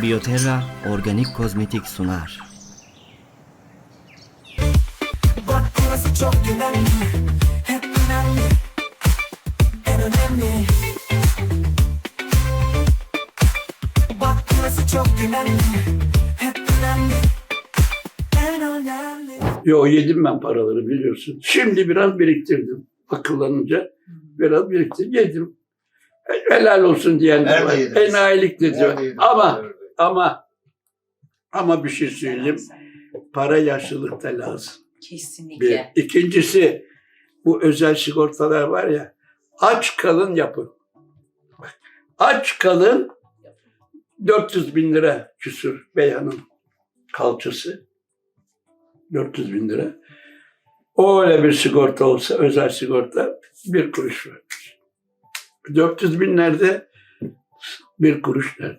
Bioterra Organik Kozmetik sunar. Bak burası çok güvenli Hep önemli En önemli Bak burası çok güvenli Hep önemli En önemli Yo yedim ben paraları biliyorsun. Şimdi biraz biriktirdim. Akıllanınca biraz biriktirdim. Yedim. E, Helal olsun diyen de Nerede var. Enayilik de diyor. Neredeydiniz? Ama ama ama bir şey söyleyeyim. Para yaşlılıkta lazım. Bir. Kesinlikle. İkincisi bu özel sigortalar var ya aç kalın yapın. Aç kalın 400 bin lira küsür beyanın kalçası. 400 bin lira. O öyle bir sigorta olsa özel sigorta bir kuruş var. 400 bin nerede? Bir kuruş nerede?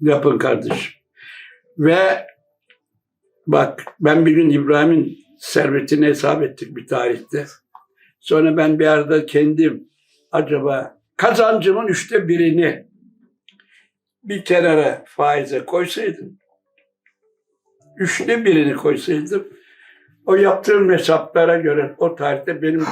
Yapın kardeşim. Ve bak ben bir gün İbrahim'in servetini hesap ettik bir tarihte. Sonra ben bir arada kendim acaba kazancımın üçte birini bir kenara faize koysaydım, üçte birini koysaydım, o yaptığım hesaplara göre o tarihte benim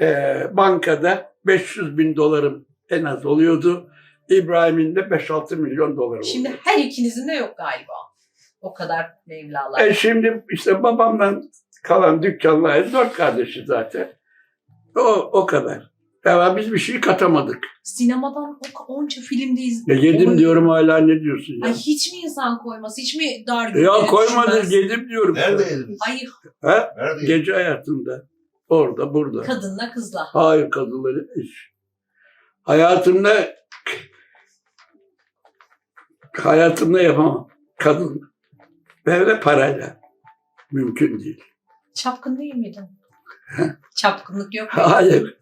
eee, bankada 500 bin dolarım en az oluyordu. İbrahim'in de 5-6 milyon doları oluyordu. Şimdi her ikinizin de yok galiba. O kadar mevlalar. E şimdi işte babamdan kalan dükkanlar dört kardeşi zaten. O, o kadar. Ama biz bir şey katamadık. Sinemadan o onca filmde iz... Ya yedim Onu- diyorum hala ne diyorsun ya? Ay hiç mi insan koymaz? Hiç mi dar ya günleri koymadı düşünmez? yedim diyorum. Nerede yediniz? Hayır Ha? Nerede? Gece hayatında. Orada burada. kadınla kızla. Hayır kadınları hiç. Hayatımda hayatımda yapamam. Kadın. Böyle parayla. Mümkün değil. Çapkın değil miydin? Çapkınlık yok mu? Hayır.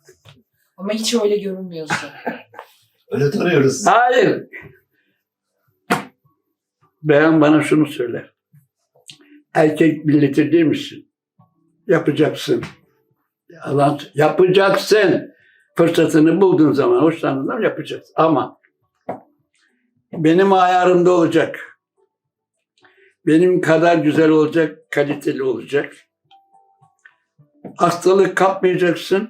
Ama hiç öyle görünmüyorsun. Öyle tanıyoruz. Hayır. Beyan bana şunu söyler. Erkek milleti değil misin? Yapacaksın. Yalan. Yapacaksın. Fırsatını bulduğun zaman, hoşlandığın zaman yapacaksın. Ama benim ayarımda olacak. Benim kadar güzel olacak, kaliteli olacak. Hastalık kapmayacaksın.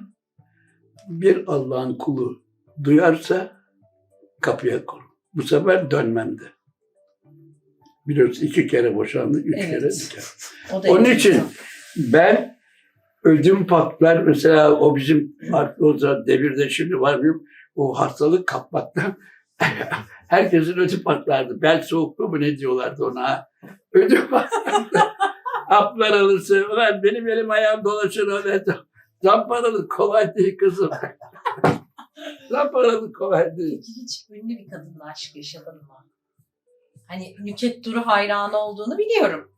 Bir Allah'ın kulu duyarsa kapıya koy. Bu sefer dönmem de. Biliyorsun iki kere boşandık, üç Evet. kere. O da Onun için ben ödüm patlar mesela o bizim o devirde şimdi var mıyım? O hastalık kapmaktan herkesin ödüm patlardı. Bel soğukluğu mu ne diyorlardı ona? Ödüm patlardı. Haplar alırsın. Ulan benim elim ayağım dolaşır öyle. Zamparalık kolay değil kızım. Zamparalık kolay değil. Hiç ünlü bir kadınla aşk yaşadın mı? Hani Nüket Duru hayranı olduğunu biliyorum.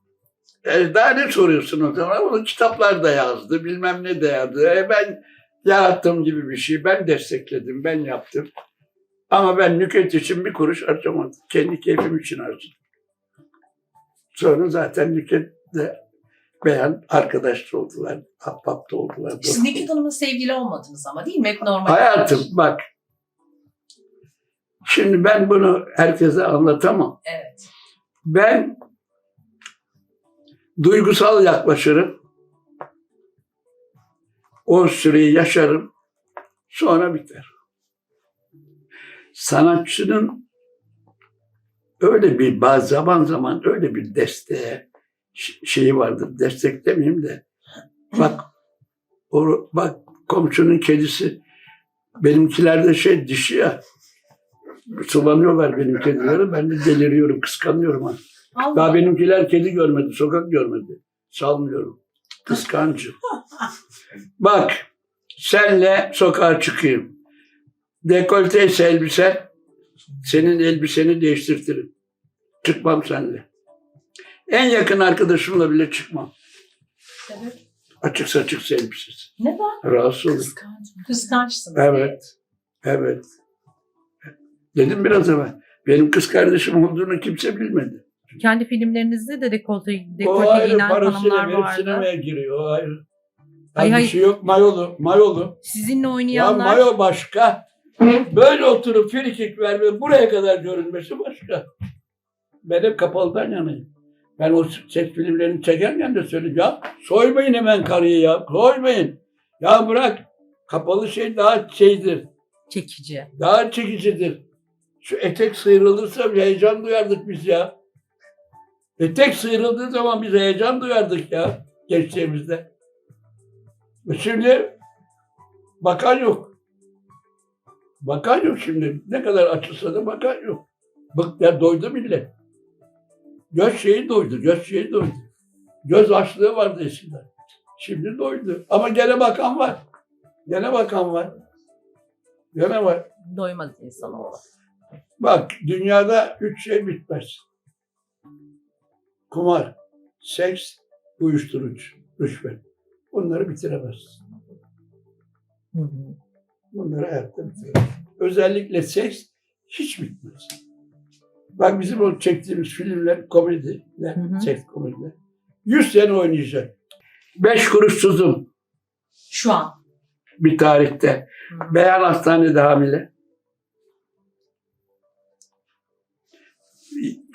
E, daha ne soruyorsun o zaman? Onu kitaplarda yazdı, bilmem ne de yazdı. E, ben yarattığım gibi bir şey. Ben destekledim, ben yaptım. Ama ben Nüket için bir kuruş harcamadım. Kendi keyfim için harcadım. Sonra zaten Nüket de beyan arkadaş da oldular, ahbap da oldular. Siz Nüket Hanım'la sevgili olmadınız ama değil mi? Hep normal. Hayatım bak. Şimdi ben bunu herkese anlatamam. Evet. Ben duygusal yaklaşırım. O süreyi yaşarım. Sonra biter. Sanatçının öyle bir bazı zaman zaman öyle bir desteğe şeyi vardır. Destek demeyeyim de. Bak o, bak komşunun kedisi benimkiler de şey dişi ya. Sıvanıyorlar benim kedileri. Ben de deliriyorum, kıskanıyorum. Ha. Allah. Daha benimkiler kedi görmedi, sokak görmedi. Salmıyorum. Kıskancım. Bak, senle sokağa çıkayım. Dekolte ise elbise, senin elbiseni değiştirtirim. Çıkmam seninle. En yakın arkadaşımla bile çıkmam. Evet. Açık saçık elbisesi. Neden? Rahatsız olurum. Kıskanç. Kıskançsınız. Evet. Evet. Dedim biraz evvel. Benim kız kardeşim olduğunu kimse bilmedi. Kendi filmlerinizde de dekolte, o dekolte ayrı giyinen hanımlar vardı. sinemaya giriyor. O ayrı. Hayır, hayır. şey yok. Mayolu. Mayolu. Sizinle Ya oynayanlar mayo başka. Böyle oturup frikik verme buraya kadar görünmesi başka. ben hep kapalıdan yanayım. Ben o seks filmlerini çekerken de söyleyeyim ya soymayın hemen karıyı ya soymayın. Ya bırak kapalı şey daha şeydir. Çekici. Daha çekicidir. Şu etek sıyrılırsa bir heyecan duyardık biz ya. Etek sıyrıldığı zaman biz heyecan duyardık ya gençliğimizde. E Şimdi bakan yok. Bakan yok şimdi. Ne kadar açılsa da bakan yok. Bak ya doydu millet. Göz şeyi doydu, göz şeyi doydu. Göz açlığı vardı eskiden. Şimdi doydu. Ama gene bakan var. Gene bakan var. Gene var. Doymaz insanoğlu. Bak dünyada üç şey bitmez. Kumar, seks, uyuşturucu, rüşvet. Bunları bitiremezsin. Hı hı. Bunları hayatta bitiremezsin. Özellikle seks hiç bitmez. Bak bizim o çektiğimiz filmler komediler, Hı hı. seks komediler. Yüz sene oynayacak. Beş kuruşsuzum Şu an. bir tarihte. Hı hı. Beyan hastanede hamile.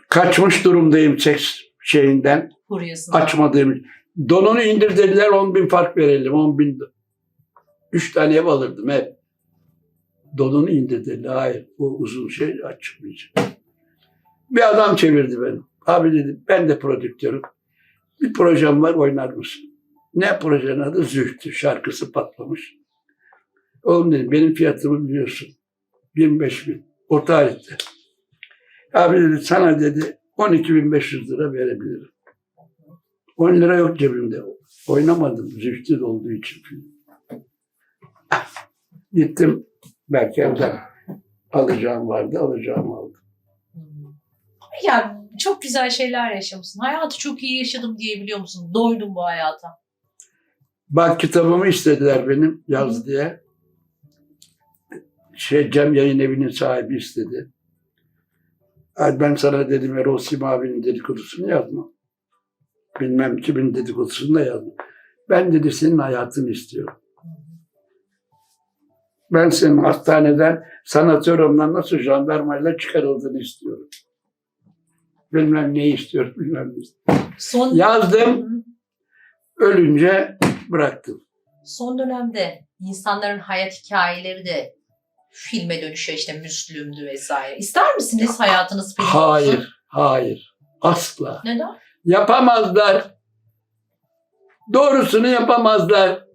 Kaçmış durumdayım seks şeyinden. Kuruyorsun. Açmadığım. Donunu indir dediler 10 bin fark verelim 10 bin. Üç tane ev alırdım hep. Donunu indir dediler. Hayır bu uzun şey açmayacak. Bir adam çevirdi beni. Abi dedi ben de prodüktörüm. Bir projem var oynar mısın? Ne projenin adı? Zühtü. Şarkısı patlamış. Oğlum dedim benim fiyatımı biliyorsun. 25 bin. O tarihte. Abi dedi sana dedi 12.500 lira verebilirim. 10 lira yok cebimde. Oynamadım zühtü olduğu için. Gittim belki evden alacağım vardı alacağım aldım. Ya çok güzel şeyler yaşamışsın. Hayatı çok iyi yaşadım diyebiliyor musun? Doydum bu hayata. Bak kitabımı istediler benim yaz diye. Şey Cem Yayın Evi'nin sahibi istedi. Ben sana dedim Erol Sim abinin dedikodusunu yazma. Bilmem kimin dedikodusunu da yazma. Ben dedi senin hayatını istiyorum. Ben senin hastaneden sanatörümden nasıl jandarmayla çıkarıldığını istiyorum. Bilmem neyi istiyorum, bilmem ne istiyorum. Son Yazdım, ölünce bıraktım. Son dönemde insanların hayat hikayeleri de filme dönüşüyor işte Müslüm'dü vesaire. İster misiniz hayatınız film olsun? Hayır, hayır. Asla. Neden? Yapamazlar. Doğrusunu yapamazlar.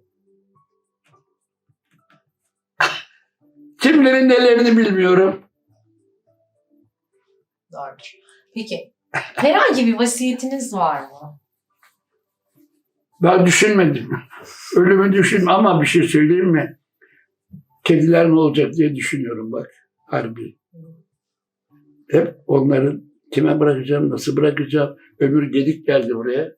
Kimlerin nelerini bilmiyorum. Doğrudur. Peki herhangi bir vasiyetiniz var mı? Daha düşünmedim. Ölümü düşün ama bir şey söyleyeyim mi? Kediler ne olacak diye düşünüyorum bak. Harbi. Hep onların kime bırakacağım, nasıl bırakacağım. Ömür Gedik geldi buraya.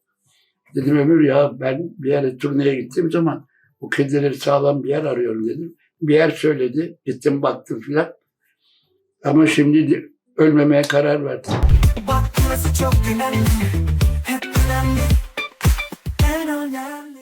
Dedim Ömür ya ben bir yere turneye gittiğim zaman bu kedileri sağlam bir yer arıyorum dedim bir yer söyledi. Gittim baktım filan. Ama şimdi ölmemeye karar verdim. Bak çok önemli. Hep önemli. En önemli.